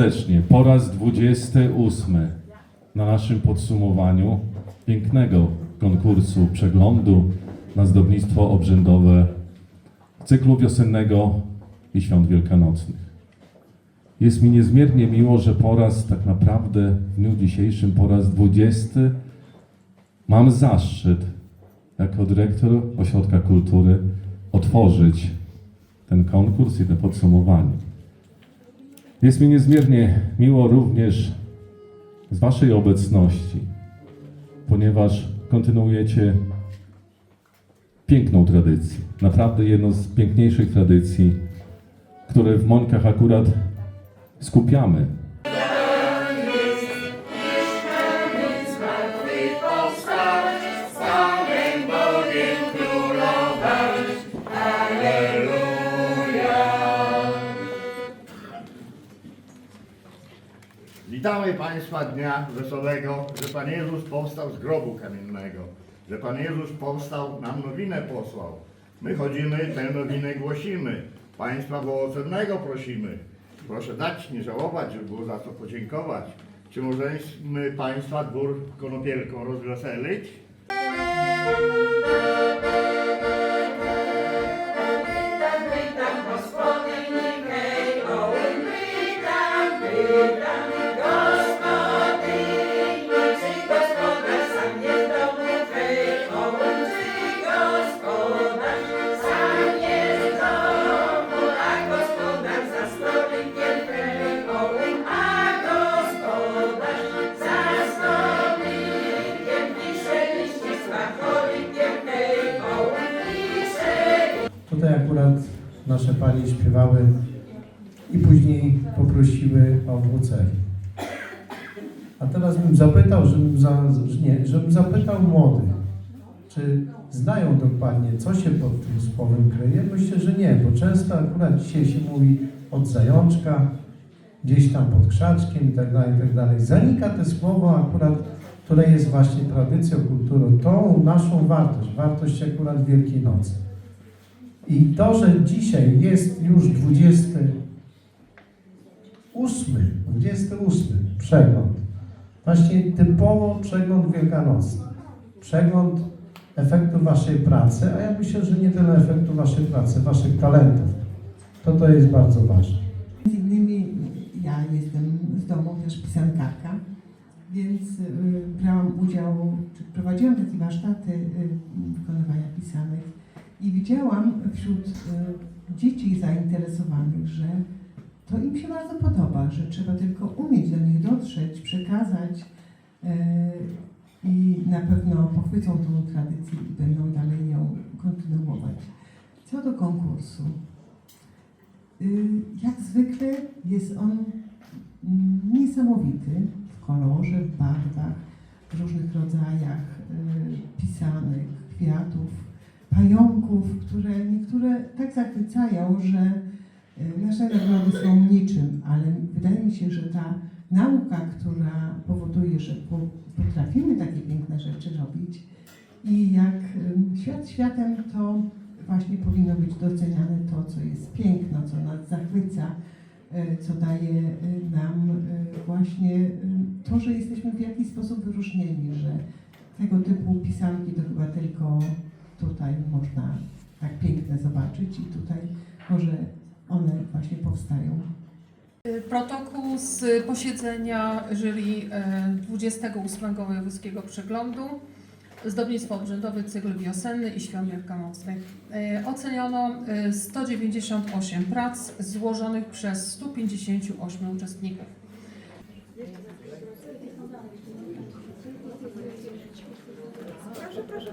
serdecznie po raz 28 na naszym podsumowaniu pięknego konkursu przeglądu na zdobnictwo obrzędowe cyklu wiosennego i świąt wielkanocnych. Jest mi niezmiernie miło, że po raz tak naprawdę w dniu dzisiejszym, po raz 20 mam zaszczyt jako dyrektor Ośrodka Kultury otworzyć ten konkurs i to podsumowanie. Jest mi niezmiernie miło również z Waszej obecności, ponieważ kontynuujecie piękną tradycję. Naprawdę jedną z piękniejszych tradycji, które w Mońkach akurat skupiamy. Witamy Państwa dnia wesołego, że Pan Jezus powstał z grobu kamiennego, że Pan Jezus powstał, nam nowinę posłał. My chodzimy, tę nowinę głosimy. Państwa błogocennego prosimy. Proszę dać, nie żałować, żeby było za co podziękować. Czy możemy Państwa dwór konopielką rozweselić? Nasze panie śpiewały i później poprosiły o wrócenie. A teraz bym zapytał, żebym, za, nie, żebym zapytał młodych, czy znają dokładnie, co się pod tym słowem kryje? Myślę, że nie, bo często akurat dzisiaj się mówi od zajączka, gdzieś tam pod krzaczkiem i tak dalej, i tak dalej. Zanika to słowo akurat, które jest właśnie tradycją, kulturą, tą naszą wartość, wartość akurat Wielkiej Nocy. I to, że dzisiaj jest już 28, 28 przegląd, właśnie typowo przegląd wielkanocny, przegląd efektu Waszej pracy, a ja myślę, że nie tyle efektu Waszej pracy, Waszych talentów. To to jest bardzo ważne. Między innymi ja jestem z domu też pisankarka, więc y, brałam udział, prowadziłam takie warsztaty y, wykonywania pisanek i widziałam wśród y, dzieci zainteresowanych, że to im się bardzo podoba, że trzeba tylko umieć do nich dotrzeć, przekazać y, i na pewno pochwycą tą tradycję i będą dalej ją kontynuować. Co do konkursu, Y, Jak zwykle jest on niesamowity w kolorze, w barwach, w różnych rodzajach pisanych, kwiatów, pająków, które niektóre tak zachwycają, że y, nasze nagrody są niczym, ale wydaje mi się, że ta nauka, która powoduje, że po- potrafimy takie piękne rzeczy robić i jak y, świat światem, to właśnie powinno być doceniane to, co jest piękno, co nas zachwyca, e, co daje e, nam e, właśnie e, to, że jesteśmy w jakiś sposób wyróżnieni, że tego typu pisanki to chyba tylko tutaj można tak piękne zobaczyć i tutaj może one właśnie powstają. Protokół z posiedzenia jury e, 28 Wojewódzkiego Przeglądu Zdobnictwo obrzędowe, cykl wiosenny i świąt wielkanocnych. E, Oceniono e, 198 prac złożonych przez 158 uczestników. Kopertę Wasiu, proszę.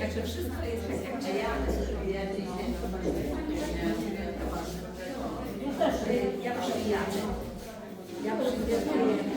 Także wszystko jest tak jak ja, ja przyjadę. Ja przyjadę.